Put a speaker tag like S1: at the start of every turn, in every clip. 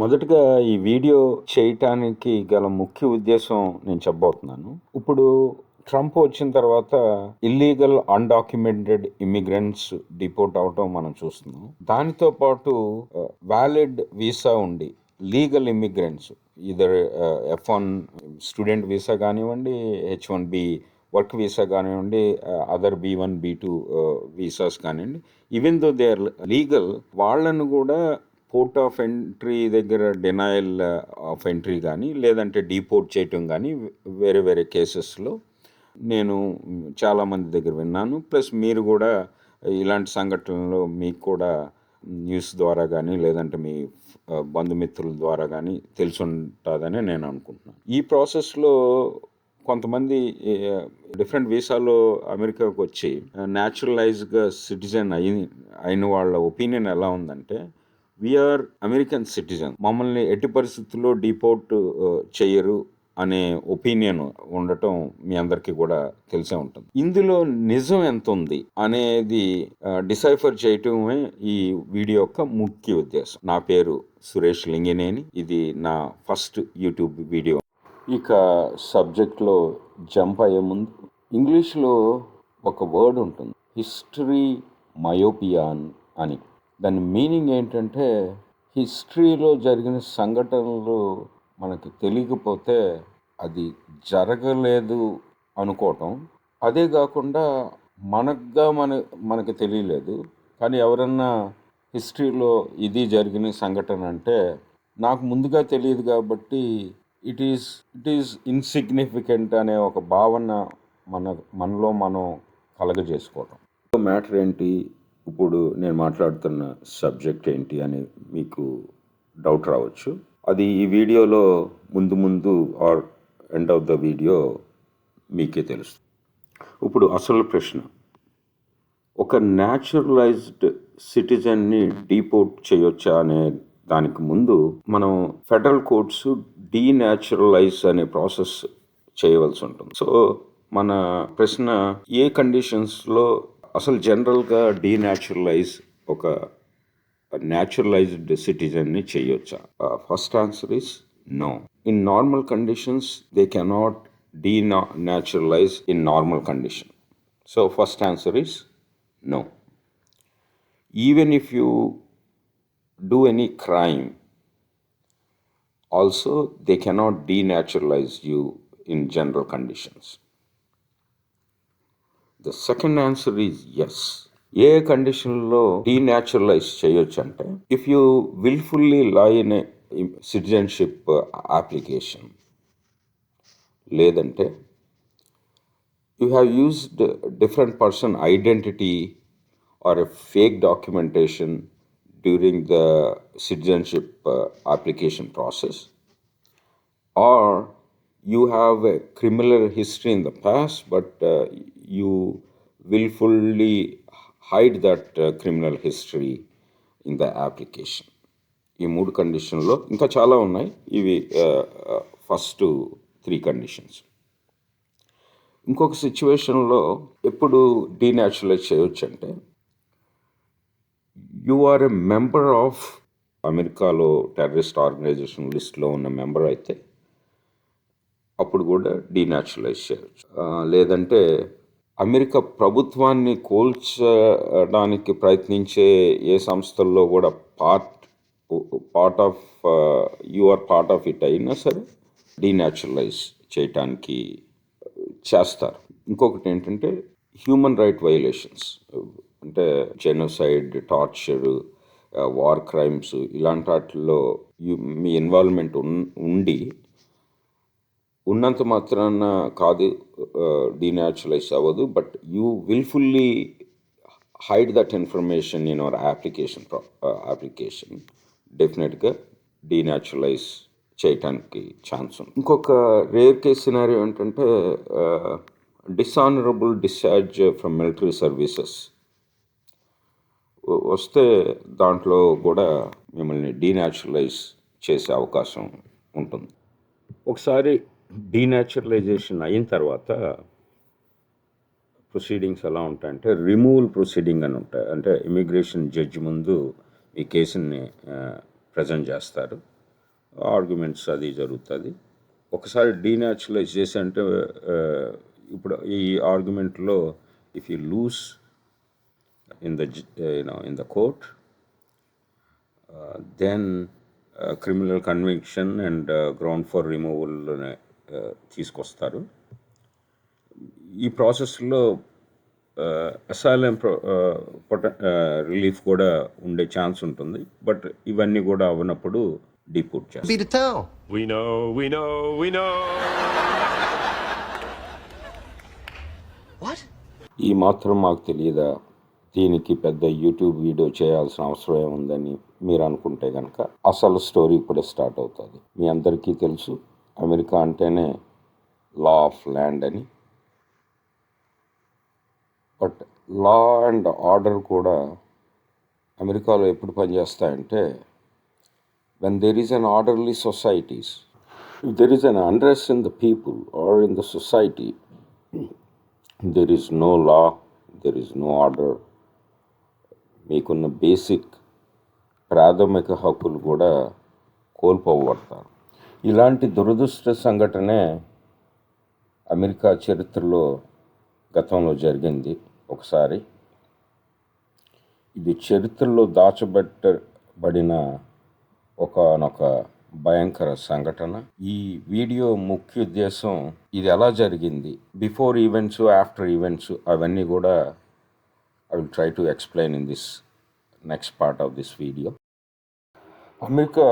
S1: మొదటగా ఈ వీడియో చేయటానికి గల ముఖ్య ఉద్దేశం నేను చెప్పబోతున్నాను. ఇప్పుడు ట్రంప్ వచ్చిన తర్వాత ఇల్లీగల్ అన్డాక్యుమెంటెడ్ ఇమిగ్రెంట్స్ డిపోర్ట్ అవటం మనం చూస్తున్నాం. దానితో పాటు వ్యాలిడ్ వీసా ఉండి legal immigrants either F one student visa కానివ్వండి H one B work visa కానివ్వండి other B one B two visas కానివ్వండి even though they are legal వాళ్ళను కూడా పోర్ట్ ఆఫ్ ఎంట్రీ దగ్గర డినయల్ ఆఫ్ ఎంట్రీ కానీ లేదంటే deport చేయటం కానీ వేరే వేరే కేసెస్లో నేను చాలామంది దగ్గర విన్నాను. ప్లస్ మీరు కూడా ఇలాంటి సంఘటనలు మీకు కూడా న్యూస్ ద్వారా కానీ లేదంటే మీ బంధుమిత్రుల ద్వారా కానీ తెలిసి ఉంటుందని నేను అనుకుంటున్నాను. ఈ ప్రాసెస్లో కొంతమంది డిఫరెంట్ వీసాలో అమెరికాకు వచ్చి న్యాచురలైజ్గా సిటిజన్ అయి అయిన వాళ్ళ ఒపీనియన్ ఎలా ఉందంటే వీఆర్ అమెరికన్ సిటిజన్ మమ్మల్ని ఎట్టి పరిస్థితుల్లో డిపోర్ట్ uh, చేయరు అనే ఒపీనియన్ ఉండటం మీ అందరికీ కూడా తెలిసే ఉంటుంది. ఇందులో నిజం ఎంత ఉంది అనేది uh, డిసైఫర్ చేయటమే ఈ వీడియో యొక్క ముఖ్య ఉద్దేశం. నా పేరు సురేష్ లింగినేని. ఇది నా ఫస్ట్ యూట్యూబ్ వీడియో ఇక సబ్జెక్ట్లో జంప్ అయ్యే ముందు ఇంగ్లీష్లో ఒక వర్డ్ ఉంటుంది. హిస్టరీ మయోపియాన్ అని. దాని మీనింగ్ ఏంటంటే హిస్టరీలో జరిగిన సంఘటనలు మనకి తెలియకపోతే అది జరగలేదు అనుకోవటం. అదే కాకుండా మనకుగా మన మనకి తెలియలేదు. కానీ ఎవరన్నా హిస్టరీలో ఇది జరిగిన సంఘటన అంటే నాకు ముందుగా తెలియదు కాబట్టి it is it is insignificant అనే ఒక భావన మన మనలో మనం కలగజేసుకోవటం. మ్యాటర్ ఏంటి? ఇప్పుడు నేను మాట్లాడుతున్న సబ్జెక్ట్ ఏంటి అని మీకు డౌట్ రావచ్చు. అది ఈ వీడియోలో ముందు ముందు or end of the video మీకే తెలుస్తుంది. ఇప్పుడు అసలు ప్రశ్న. ఒక న్యాచురలైజ్డ్ సిటిజన్ని డీపోర్ట్ చేయొచ్చా అనే దానికి ముందు మనం ఫెడరల్ కోర్ట్స్ డీన్యాచురలైజ్ అనే ప్రాసెస్ చేయవలసి ఉంటుంది. సో మన ప్రశ్న ఏ కండిషన్స్లో అసలు జనరల్గా డీన్యాచురలైజ్ ఒక న్యాచురలైజ్డ్ సిటిజన్ని చేయొచ్చా first answer is no in normal conditions they cannot denaturalise in normal condition so first answer is no. Even if you do any crime, also they cannot denaturalize you in general conditions. The second answer is yes. ఏ కండిషన్లో డీన్యాచురలైజ్ చేయొచ్చు అంటే if you wilfully lie in citizenship application లేదంటే you have used different person identity or a fake documentation during the citizenship uh, application process or you have a criminal history in the past but uh, you willfully hide that uh, criminal history in the application. ఈ మూడు కండిషన్లో ఇంకా చాలా ఉన్నాయి. ఇవి first three conditions ఇంకొక సిచ్యువేషన్లో ఎప్పుడు డీన్యాచురలైజ్ చేయొచ్చు అంటే you are a member of అమెరికాలో టెర్రరిస్ట్ ఆర్గనైజేషన్ లిస్ట్లో ఉన్న మెంబర్ అయితే అప్పుడు కూడా డీన్యాచురలైజ్ చేయొచ్చు. లేదంటే అమెరికా ప్రభుత్వాన్ని కోల్చడానికి ప్రయత్నించే ఏ సంస్థల్లో కూడా part part of you are part of it అయినా సరే డీన్యాచురలైజ్ చేయటానికి uh, చేస్తారు. ఇంకొకటి ఏంటంటే హ్యూమన్ రైట్ వైలేషన్స్ అంటే జెనోసైడ్ టార్చర్ వార్ క్రైమ్స్ ఇలాంటి వాటిల్లో మీ ఇన్వాల్వ్మెంట్ ఉండి ఉన్నంత మాత్రాన కాదు డీన్యాచురలైజ్ అవ్వదు but you wilfully hide that information in our application application డెఫినెట్గా డీన్యాచురలైజ్ చేయటానికి ఛాన్స్ ఉంది. ఇంకొక రేర్ కేస్ సినారియో ఏంటంటే dishonourable discharge from military services వస్తే దాంట్లో కూడా మిమ్మల్ని డీన్యాచురలైజ్ చేసే అవకాశం ఉంటుంది. ఒకసారి డీన్యాచురలైజేషన్ అయిన తర్వాత ప్రొసీడింగ్స్ ఎలా ఉంటాయంటే రిమూవల్ ప్రొసీడింగ్ అని ఉంటాయి. అంటే ఇమిగ్రేషన్ జడ్జి ముందు ఈ కేసుని ప్రజెంట్ చేస్తారు. ఆర్గ్యుమెంట్స్ అది జరుగుతుంది. ఒకసారి డీనాచురలైజ్ చేసి అంటే ఇప్పుడు ఈ ఆర్గ్యుమెంట్లో if you lose in the you know in the court then criminal conviction and ground for removal తీసుకొస్తారు ఈ ప్రాసెస్లో అసైలం రిలీఫ్ కూడా ఉండే ఛాన్స్ ఉంటుంది బట్ ఇవన్నీ కూడా అవనప్పుడు డిపోర్ట్ చేస్తారు
S2: Beat a town.
S3: We know, we know, we know.
S2: What?
S1: ఈ మాత్రం మాకు తెలియదా దీనికి పెద్ద యూట్యూబ్ వీడియో చేయాల్సిన అవసరం ఏముందని మీరు అనుకుంటే కనుక అసలు స్టోరీ ఇప్పుడే స్టార్ట్ అవుతుంది మీ అందరికీ తెలుసు అమెరికా అంటేనే లా ఆఫ్ ల్యాండ్ అని. బట్ లా అండ్ ఆర్డర్ కూడా అమెరికాలో ఎప్పుడు పనిచేస్తాయంటే when there is an orderly societies there is an unrest in the people are in the society there is no law there is no order మీకున్న basic ప్రాథమిక హక్కులు కూడా కోల్పోబడతారు. ఇలాంటి దురదృష్ట సంఘటనే అమెరికా చరిత్రలో గతంలో జరిగింది ఒకసారి. ఇది చరిత్రలో దాచబెట్టబడిన ఒకనొక భయంకర సంఘటన. ఈ వీడియో ముఖ్య ఉద్దేశం ఇది ఎలా జరిగింది? బిఫోర్ ఈవెంట్స్ ఆఫ్టర్ ఈవెంట్స్ అవన్నీ కూడా I will try to explain in this next part of this video America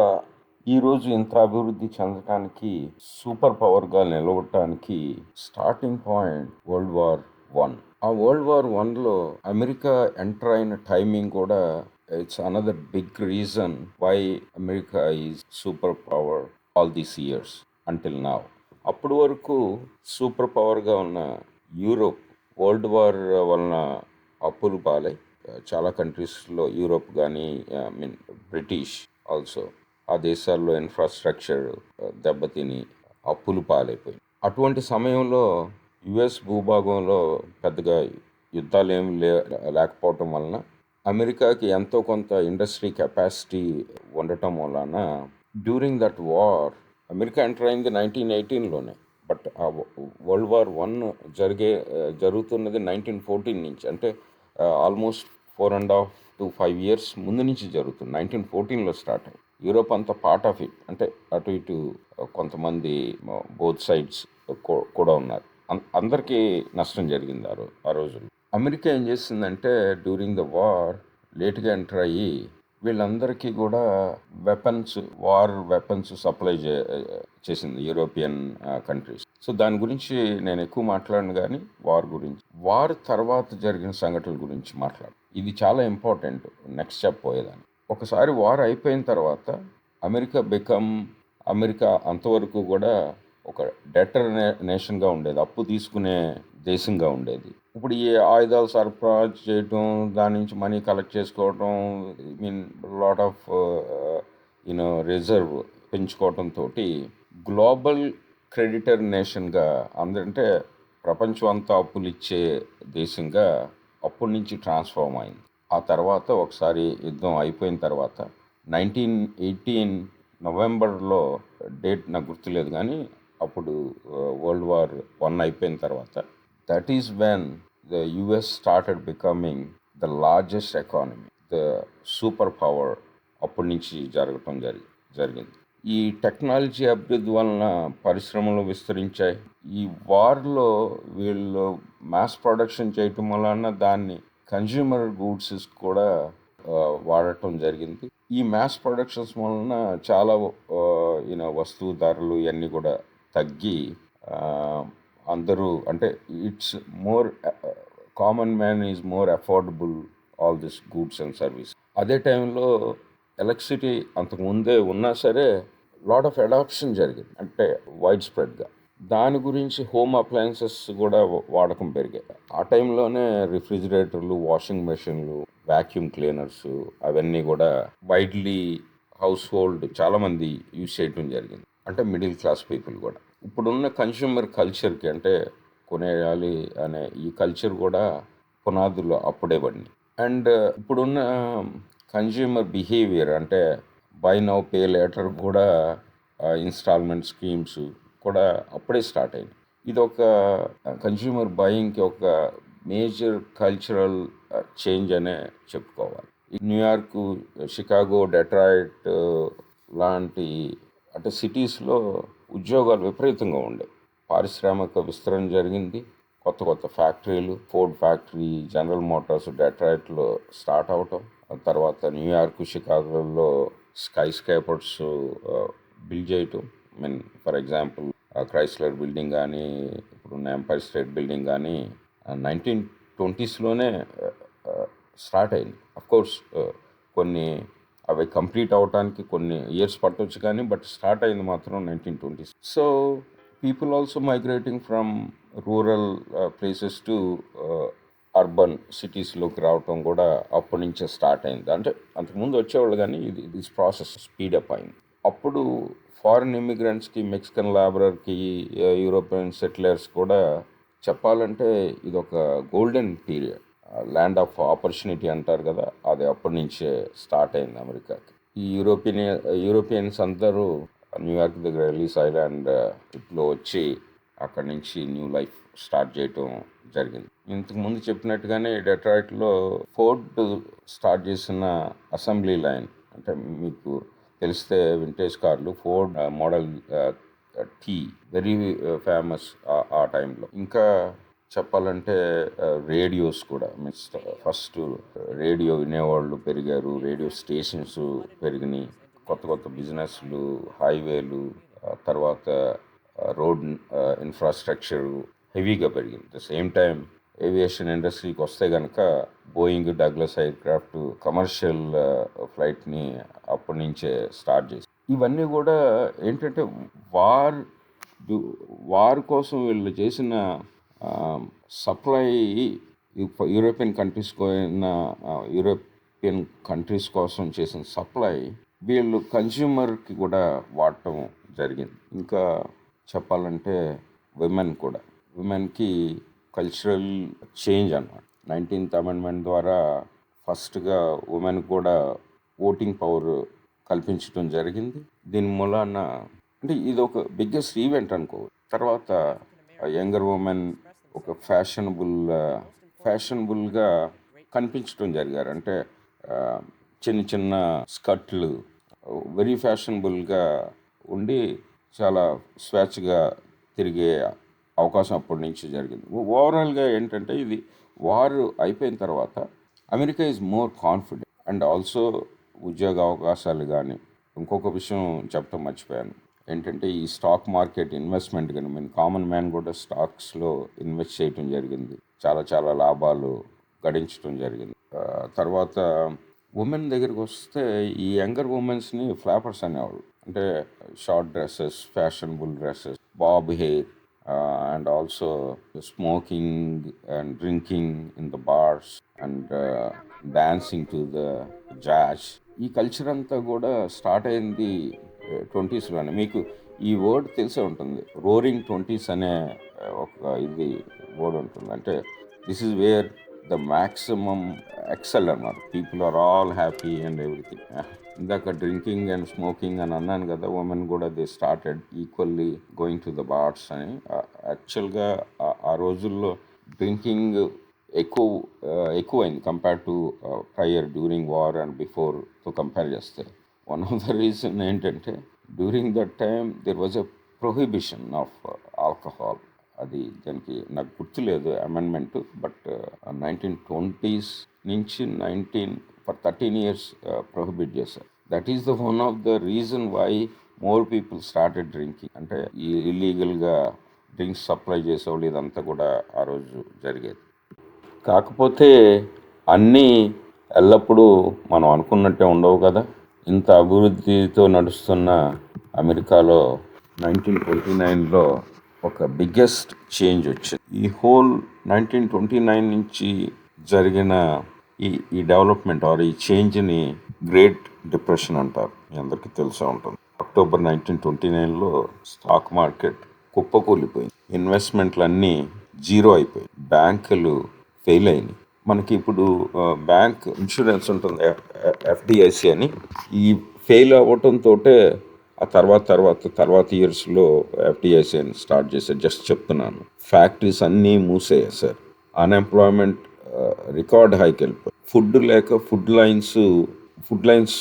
S1: ఈరోజు ఇంత అభివృద్ధి చెందడానికి సూపర్ పవర్గా నిలవటానికి starting point world war one. ఆ వరల్డ్ వార్ వన్లో అమెరికా ఎంటర్ అయిన టైమింగ్ కూడా it's another big reason why America is super power all these years until now అప్పటి వరకు సూపర్ పవర్గా ఉన్న యూరోప్ వరల్డ్ వార్ వలన అప్పులు పాలై చాలా కంట్రీస్లో యూరోప్ కానీ ఐ మీన్ బ్రిటిష్ ఆల్సో ఆ దేశాల్లో ఇన్ఫ్రాస్ట్రక్చర్ దెబ్బతిని అప్పులు పాలైపోయింది అటువంటి సమయంలో యుఎస్ భూభాగంలో పెద్దగా యుద్ధాలు ఏమి లే లేకపోవటం వలన అమెరికాకి ఎంతో కొంత ఇండస్ట్రీ కెపాసిటీ ఉండటం వలన during that war America enter అయింది నైన్టీన్ ఎయిటీన్లోనే బట్ ఆ వరల్డ్ వార్ వన్ జరిగే జరుగుతున్నది నైన్టీన్ ఫోర్టీన్ నుంచి. అంటే almost four and half to five years ముందు నుంచి జరుగుతుంది. నైన్టీన్ ఫోర్టీన్లో స్టార్ట్ అయ్యి యూరోప్ అంతా పార్ట్ ఆఫ్ ఇట్ అంటే అటు ఇటు కొంతమంది బోత్ సైడ్స్ కూడా ఉన్నారు. అం- అందరికీ నష్టం జరిగింది ఆ రోజు ఆ రోజుల్లో. అమెరికా ఏం చేసిందంటే డ్యూరింగ్ ద వార్ లేట్గా ఎంటర్ అయ్యి వీళ్ళందరికీ కూడా వెపన్స్ వార్ వెపన్స్ సప్లై చే చేసింది యూరోపియన్ కంట్రీస్ సో దాని గురించి నేను ఎక్కువ మాట్లాడను కానీ వార్ గురించి. వార్ తర్వాత జరిగిన సంఘటనల గురించి మాట్లాడు ఇది చాలా ఇంపార్టెంట్ నెక్స్ట్ చెప్పబోయేదాన్ని ఒకసారి వార్ అయిపోయిన తర్వాత అమెరికా బికమ్ అమెరికా అంతవరకు కూడా ఒక డెటర్ నేషన్గా ఉండేది అప్పు తీసుకునే దేశంగా ఉండేది. ఇప్పుడు ఈ ఆయుధాలు సరఫరా చేయటం దాని నుంచి మనీ కలెక్ట్ చేసుకోవటం mean lot of you know reserve పెంచుకోవటం తోటి గ్లోబల్ క్రెడిటర్ నేషన్గా అందరంటే ప్రపంచం అంతా అప్పులు ఇచ్చే దేశంగా అప్పటి నుంచి ట్రాన్స్ఫార్మ్ అయింది. ఆ తర్వాత ఒకసారి యుద్ధం అయిపోయిన తర్వాత నైన్టీన్ ఎయిటీన్ నవంబర్లో డేట్ నాకు గుర్తులేదు కానీ అప్పుడు వరల్డ్ వార్ వన్ అయిపోయిన తర్వాత that is when the US started becoming the largest economy the super power అప్పటి నుంచి జరగటం జరిగి జరిగింది. ఈ టెక్నాలజీ అభివృద్ధి వలన పరిశ్రమలు విస్తరించాయి. ఈ వార్లో వీళ్ళు మాస్ ప్రొడక్షన్ చేయటం వలన దాన్ని కన్జ్యూమర్ గూడ్స్ కూడా వాడటం జరిగింది. ఈ మ్యాస్ ప్రొడక్షన్స్ వలన చాలా ఈయన వస్తువు ధరలు ఇవన్నీ కూడా తగ్గి అందరూ అంటే it's more common man is more affordable all this goods and service అదే టైంలో ఎలక్ట్రిసిటీ అంతకు ముందే ఉన్నా సరే లాట్ ఆఫ్ అడాప్షన్ జరిగింది. అంటే వైడ్ స్ప్రెడ్గా దాని గురించి హోమ్ అప్లయన్సెస్ కూడా వాడకం పెరిగాయి. ఆ టైంలోనే రిఫ్రిజిరేటర్లు వాషింగ్ మెషిన్లు వ్యాక్యూమ్ క్లీనర్స్ అవన్నీ కూడా వైడ్లీ హౌస్ హోల్డ్ చాలామంది యూజ్ చేయడం జరిగింది. అంటే మిడిల్ క్లాస్ పీపుల్ కూడా. ఇప్పుడున్న కన్స్యూమర్ కల్చర్కి అంటే కొనేయాలి అనే ఈ కల్చర్ కూడా పునాదులు అప్పుడే పడినాయి అండ్ ఇప్పుడున్న కన్జ్యూమర్ బిహేవియర్ అంటే బై నౌ పే లేటర్ కూడా ఇన్స్టాల్మెంట్ స్కీమ్స్ కూడా అప్పుడే స్టార్ట్ అయింది. ఇది ఒక కన్జ్యూమర్ బయింగ్కి ఒక మేజర్ కల్చరల్ చేంజ్ అనే చెప్పుకోవాలి. న్యూయార్క్ షికాగో డెట్రాయిట్ లాంటి అంటే సిటీస్లో ఉద్యోగాలు విపరీతంగా ఉండే పారిశ్రామిక విస్తరణ జరిగింది. కొత్త కొత్త ఫ్యాక్టరీలు ఫోర్డ్ ఫ్యాక్టరీ జనరల్ మోటార్స్ డెట్రాయిట్లో స్టార్ట్ అవటం. తర్వాత న్యూయార్క్ షికాగోలో స్కై స్కేపర్స్ బిల్డ్ చేయటం. Mean for example Chrysler building కానీ ఇప్పుడు ఎంపైర్ స్టేట్ బిల్డింగ్ కానీ నైన్టీన్ ట్వంటీస్లోనే స్టార్ట్ అయింది. కోర్స్ కొన్ని అవి కంప్లీట్ అవడానికి కొన్ని ఇయర్స్ పట్టవచ్చు కానీ బట్ స్టార్ట్ అయింది మాత్రం nineteen twenties. So people also migrating from rural places to urban సిటీస్లోకి రావటం కూడా అప్పటి నుంచే స్టార్ట్ అయింది. అంటే అంతకుముందు వచ్చేవాళ్ళు కానీ ఇది దిస్ ప్రాసెస్ స్పీడప్ అయింది. అప్పుడు ఫారిన్ ఇమిగ్రెంట్స్కి మెక్సికన్ లాబరర్కి యూరోపియన్ సెటిలర్స్ కూడా చెప్పాలంటే ఇది ఒక golden period. Land of opportunity అంటారు కదా అది అప్పటి నుంచే స్టార్ట్ అయింది అమెరికాకి. ఈ యూరోపియన్ యూరోపియన్స్ అందరూ న్యూయార్క్ దగ్గర రిలీజ్ ఐలాండ్ ఇట్లో వచ్చి అక్కడి నుంచి న్యూ లైఫ్ స్టార్ట్ చేయటం జరిగింది. ఇంతకు ముందు చెప్పినట్టుగానే డెట్రాయిట్లో ఫోర్డ్ స్టార్ట్ చేసిన అసెంబ్లీ లైన్ అంటే మీకు తెలిస్తే వింటేజ్ కార్లు Ford model T very famous ఆ టైంలో ఇంకా చెప్పాలంటే uh, రేడియోస్ కూడా మీన్స్ ఫస్ట్ రేడియో వినేవాళ్ళు పెరిగారు రేడియో స్టేషన్స్ పెరిగినాయి. కొత్త కొత్త బిజినెస్లు హైవేలు తర్వాత uh, రోడ్ ఇన్ఫ్రాస్ట్రక్చరు uh, హెవీగా పెరిగింది. ద సేమ్ టైం ఏవియేషన్ ఇండస్ట్రీకి వస్తే కనుక Boeing Douglas aircraft commercial ఫ్లైట్ని అప్పటి నుంచే స్టార్ట్ చేసి ఇవన్నీ కూడా ఏంటంటే వార్ వార్ కోసం వీళ్ళు చేసిన సప్లై యూరోపియన్ కంట్రీస్ పోయిన యూరోపియన్ కంట్రీస్ కోసం చేసిన సప్లై వీళ్ళు కన్స్యూమర్కి కూడా వాడటం జరిగింది. ఇంకా చెప్పాలంటే విమెన్ కూడా. విమెన్కి కల్చరల్ చేంజ్ అనమాట నైన్టీన్త్ అమెండ్మెంట్ ద్వారా ఫస్ట్గా ఉమెన్ కూడా ఓటింగ్ పవర్ కల్పించడం జరిగింది. దీని మూలాన అంటే ఇది ఒక బిగ్గెస్ట్ ఈవెంట్ అనుకో. తర్వాత యంగర్ ఉమెన్ ఒక ఫ్యాషనబుల్ ఫ్యాషనబుల్గా కనిపించడం జరిగారు. అంటే చిన్న చిన్న స్కర్ట్లు వెరీ ఫ్యాషనబుల్గా ఉండి చాలా స్వేచ్ఛగా తిరిగే అవకాశం అప్పటి నుంచి జరిగింది. ఓవరాల్గా ఏంటంటే ఇది వారు అయిపోయిన తర్వాత America is more confident and also ఉద్యోగ అవకాశాలు కానీ ఇంకొక విషయం చెప్పడం మర్చిపోయాను. ఏంటంటే ఈ స్టాక్ మార్కెట్ ఇన్వెస్ట్మెంట్ కానీ మేము కామన్ మ్యాన్ కూడా స్టాక్స్లో ఇన్వెస్ట్ చేయటం జరిగింది. చాలా చాలా లాభాలు గడించడం జరిగింది. తర్వాత ఉమెన్ దగ్గరికి వస్తే ఈ యంగర్ ఉమెన్స్ని ఫ్లాపర్స్ అనేవాళ్ళు. అంటే short dresses fashionable dresses bob hair and also smoking and drinking in the bars and dancing to the jazz ఈ కల్చర్ అంతా కూడా స్టార్ట్ అయింది uh, ట్వంటీస్లోనే మీకు ఈ వర్డ్ తెలిసే ఉంటుంది. రోరింగ్ ట్వంటీస్ అనే uh, ఒక ఇది వర్డ్ ఉంటుంది. అంటే this is where the maximum excel అన్నారు people are all happy and everything ఇందాక డ్రింకింగ్ అండ్ స్మోకింగ్ అని అన్నాను కదా ఉమెన్ కూడా they started equally going to the bars అని. యాక్చువల్గా ఆ రోజుల్లో డ్రింకింగ్ ఎక్కువ ఎక్కువైంది compare to prior during war and బిఫోర్తో compare చేస్తే. వన్ ఆఫ్ ద రీజన్ ఏంటంటే during that time there was a prohibition of alcohol అది దానికి నాకు గుర్తులేదు అమెండ్మెంట్ బట్ నైన్టీన్ ట్వంటీస్ నుంచి nineteen for thirteen years prohibit చేశారు that is the one of the reason why more people started drinking అంటే ఈ ఇల్లీగల్గా డ్రింక్స్ సప్లై చేసేవాళ్ళు ఇదంతా కూడా ఆ రోజు జరిగేది. కాకపోతే అన్నీ ఎల్లప్పుడూ మనం అనుకున్నట్టే ఉండవు కదా. ఇంత అభివృద్ధితో నడుస్తున్న అమెరికాలో నైన్టీన్ ట్వంటీ నైన్లో ఒక బిగ్గెస్ట్ చేంజ్ వచ్చింది. ఈ హోల్ నైన్టీన్ ట్వంటీ నైన్ నుంచి జరిగిన ఈ ఈ డెవలప్మెంట్ ఆర్ ఈ చేంజ్ని గ్రేట్ డిప్రెషన్ అంటారు. మీ అందరికీ తెలిసే ఉంటుంది. అక్టోబర్ నైన్టీన్ ట్వంటీ నైన్లో స్టాక్ మార్కెట్ కుప్పకూలిపోయింది. ఇన్వెస్ట్మెంట్లు అన్నీ జీరో అయిపోయాయి. బ్యాంకులు ఫెయిల్ అయినాయి. మనకి ఇప్పుడు బ్యాంక్ ఇన్సూరెన్స్ ఉంటుంది ఎఫ్డిఐసి అని. ఈ ఫెయిల్ అవ్వటంతో ఆ తర్వాత తర్వాత తర్వాత ఇయర్స్లో ఎఫ్డిఐసి స్టార్ట్ చేశారు. జస్ట్ చెప్తున్నాను. ఫ్యాక్టరీస్ అన్నీ మూసేయాయి సార్ అన్ఎంప్లాయ్మెంట్ రికార్డ్ హైకి వెళ్ళిపోయి. ఫుడ్ లేక food lines food lines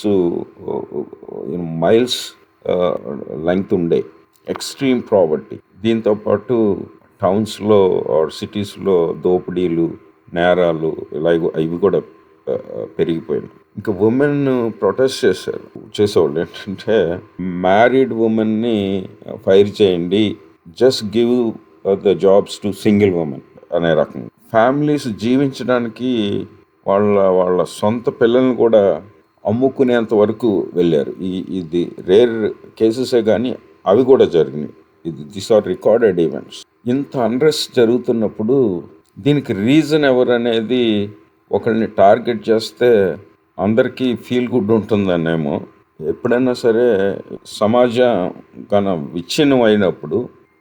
S1: miles length ఉండే. ఎక్స్ట్రీమ్ ప్రావర్టీ దీంతో పాటు టౌన్స్లో ఆర్ సిటీస్లో దోపిడీలు నేరాలు ఇలా ఇవి కూడా పెరిగిపోయినాయి. ఇంకా ఉమెన్ ప్రొటెస్ట్ చేశారు. చేసేవాళ్ళు ఏంటంటే మ్యారీడ్ ఉమెన్ని ఫైర్ చేయండి just give the jobs to single women అనే రకం ఫ్యామిలీస్ జీవించడానికి వాళ్ళ వాళ్ళ సొంత పిల్లల్ని కూడా అమ్ముకునేంత వరకు వెళ్ళారు. ఈ ఇది రేర్ కేసెసే కానీ అవి కూడా జరిగినాయి. ఇది దిస్ ఆర్ రికార్డెడ్ ఈవెంట్స్ ఇంత అన్రెస్ట్ జరుగుతున్నప్పుడు దీనికి రీజన్ ఎవరు అనేది ఒకరిని టార్గెట్ చేస్తే అందరికీ ఫీల్ గుడ్ ఉంటుందనేమో. ఎప్పుడైనా సరే సమాజం కన విచ్ఛిన్నం అయినప్పుడు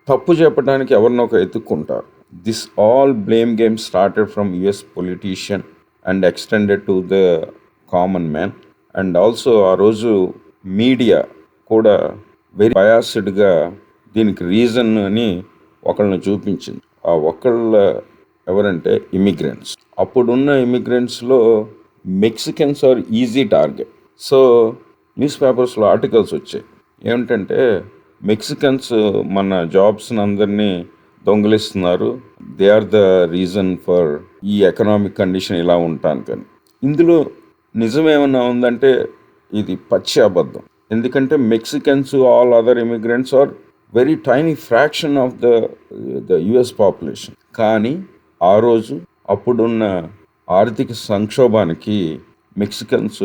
S1: తప్పు చెప్పడానికి ఎవరినొక ఎత్తుక్కుంటారు. This all blame game started from US politician and extended to the common man and also ఆ రోజు మీడియా కూడా వెరీ బయాసిడ్గా దీనికి రీజన్ అని ఒకళ్ళని చూపించింది. ఆ ఒకళ్ళ ఎవరంటే ఇమిగ్రెంట్స్ అప్పుడున్న ఇమిగ్రెంట్స్లో Mexicans are easy target so news పేపర్స్లో ఆర్టికల్స్ వచ్చాయి. ఏమిటంటే మెక్సికన్స్ మన జాబ్స్ని అందరినీ దొంగిలిస్తున్నారు. They are the reason for ఈ ఎకనామిక్ కండిషన్ ఇలా ఉంటానికని ఇందులో నిజమేమన్నా ఉందంటే ఇది పచ్చి అబద్ధం. ఎందుకంటే Mexicans all other immigrants are very tiny fraction of the the US population కానీ ఆ రోజు అప్పుడున్న ఆర్థిక సంక్షోభానికి మెక్సికన్స్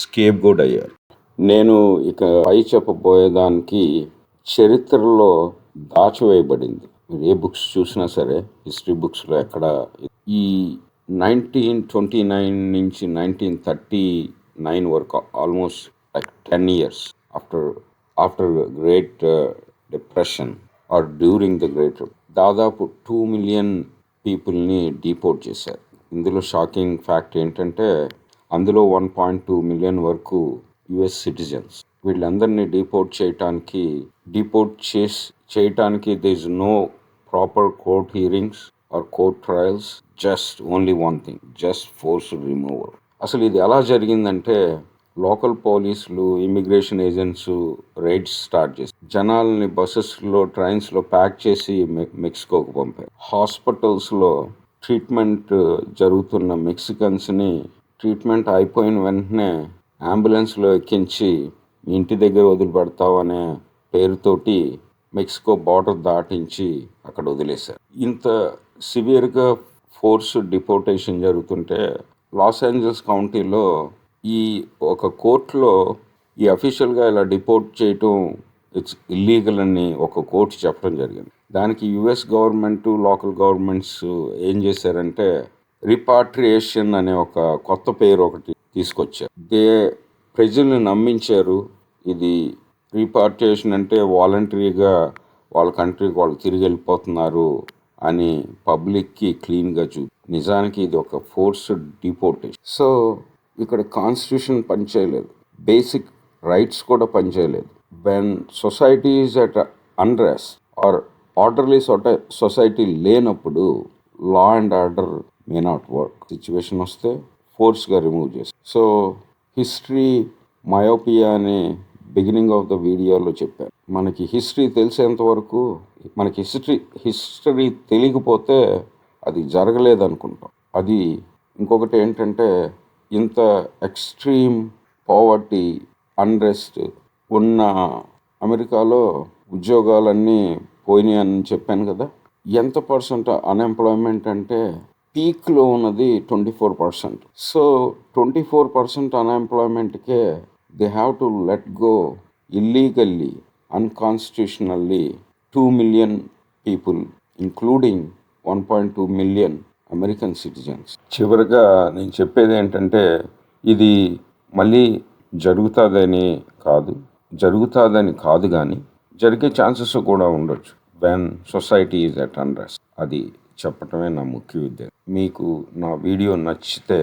S1: స్కేప్ గోడ్ అయ్యారు. నేను ఇక పై చెప్పబోయేదానికి చరిత్రలో దాచివేయబడింది. మీరు ఏ బుక్స్ చూసినా సరే హిస్టరీ బుక్స్లో ఎక్కడ ఈ నైన్టీన్ ట్వంటీ నైన్ నుంచి నైన్టీన్ థర్టీ నైన్ వరకు almost like ten years after after great uh, depression or during the great దాదాపు టూ మిలియన్ పీపుల్ని డీపోర్ట్ చేశారు. ఇందులో షాకింగ్ ఫ్యాక్ట్ ఏంటంటే అందులో వన్ పాయింట్ టూ మిలియన్ వరకు యుఎస్ సిటిజన్స్. వీళ్ళందరినీ డీపోర్ట్ చేయటానికి డీపోర్ట్ చేసి చేయటానికి this no proper court hearings or court trials just only one thing just force removal అసలు ఇది ఎలా జరిగిందంటే లోకల్ పోలీసులు ఇమిగ్రేషన్ ఏజెంట్స్ రైడ్స్ స్టార్ట్ చేసి జనాల్ని బస్సెస్లో ట్రైన్స్లో ప్యాక్ చేసి మెక్సికోకు పంపారు. హాస్పిటల్స్లో ట్రీట్మెంట్ జరుగుతున్న మెక్సికన్స్ని ట్రీట్మెంట్ అయిపోయిన వెంటనే అంబులెన్స్లో ఎక్కించి ఇంటి దగ్గర వదిలిపెడతావు అనే పేరుతోటి మెక్సికో బార్డర్ దాటించి అక్కడ వదిలేశారు. ఇంత సివియర్గా ఫోర్స్ డిపోర్టేషన్ జరుగుతుంటే లాస్ ఏంజల్స్ కౌంటీలో ఈ ఒక కోర్టులో ఈ అఫీషియల్గా ఇలా డిపోర్ట్ చేయటం ఇట్స్ ఇల్లీగల్ అని ఒక కోర్టు చెప్పడం జరిగింది. దానికి యుఎస్ గవర్నమెంట్ లోకల్ గవర్నమెంట్స్ ఏం చేశారంటే రిపాట్రియేషన్ అనే ఒక కొత్త పేరు ఒకటి తీసుకొచ్చారు. దే ప్రజల్ని నమ్మించారు. ఇది రీపార్టేషన్ అంటే వాలంటరీగా వాళ్ళ కంట్రీకి వాళ్ళు తిరిగి వెళ్ళిపోతున్నారు అని పబ్లిక్కి క్లీన్గా చూ నిజానికి ఇది ఒక ఫోర్స్ డిపోర్టేషన్. సో ఇక్కడ కాన్స్టిట్యూషన్ పనిచేయలేదు. బేసిక్ రైట్స్ కూడా పనిచేయలేదు. When society is at unrest or orderly society లేనప్పుడు law and order may not work. Situation వస్తే ఫోర్స్గా రిమూవ్ చేసి సో హిస్టరీ మయోపియా అనే బిగినింగ్ ఆఫ్ ద వీడియోలో చెప్పాను. మనకి హిస్టరీ తెలిసేంత వరకు మనకి హిస్టరీ హిస్టరీ తెలియకపోతే అది జరగలేదనుకుంటాం. అది ఇంకొకటి ఏంటంటే ఇంత ఎక్స్ట్రీమ్ పావర్టీ అన్రెస్ట్ ఉన్న అమెరికాలో ఉద్యోగాలన్నీ పోయినాయి అని చెప్పాను కదా. ఎంత పర్సెంట్ అన్ఎంప్లాయ్మెంట్ అంటే పీక్లో ఉన్నది twenty four percent so twenty four percent అన్ఎంప్లాయ్మెంట్కే they have to let go illegally unconstitutionally two million people including one point two million American citizens చివరిగా నేను చెప్పేది ఏంటంటే ఇది మళ్ళీ జరుగుతుందని కాదు జరుగుతుందని కాదు కానీ జరిగే ఛాన్సెస్ కూడా ఉండొచ్చు. When society is at unrest అది చెప్పటమే నా ముఖ్య ఉద్దేశం. మీకు నా వీడియో నచ్చితే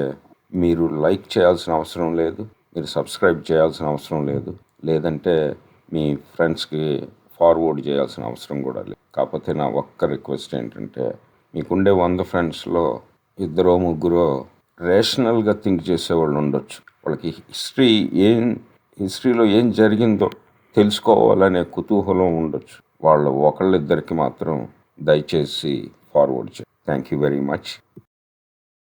S1: మీరు లైక్ చేయాల్సిన అవసరం లేదు మీరు సబ్స్క్రైబ్ చేయాల్సిన అవసరం లేదు. లేదంటే మీ ఫ్రెండ్స్కి ఫార్వర్డ్ చేయాల్సిన అవసరం కూడా లేదు. కాకపోతే నా ఒక్క రిక్వెస్ట్ ఏంటంటే మీకుండే వంద ఫ్రెండ్స్లో ఇద్దరో ముగ్గురో రేషనల్గా థింక్ చేసేవాళ్ళు ఉండొచ్చు. వాళ్ళకి హిస్టరీ ఏం హిస్టరీలో ఏం జరిగిందో తెలుసుకోవాలనే కుతూహలం ఉండొచ్చు. వాళ్ళు ఒకళ్ళిద్దరికి మాత్రం దయచేసి ఫార్వర్డ్ చేయండి. Thank you very much.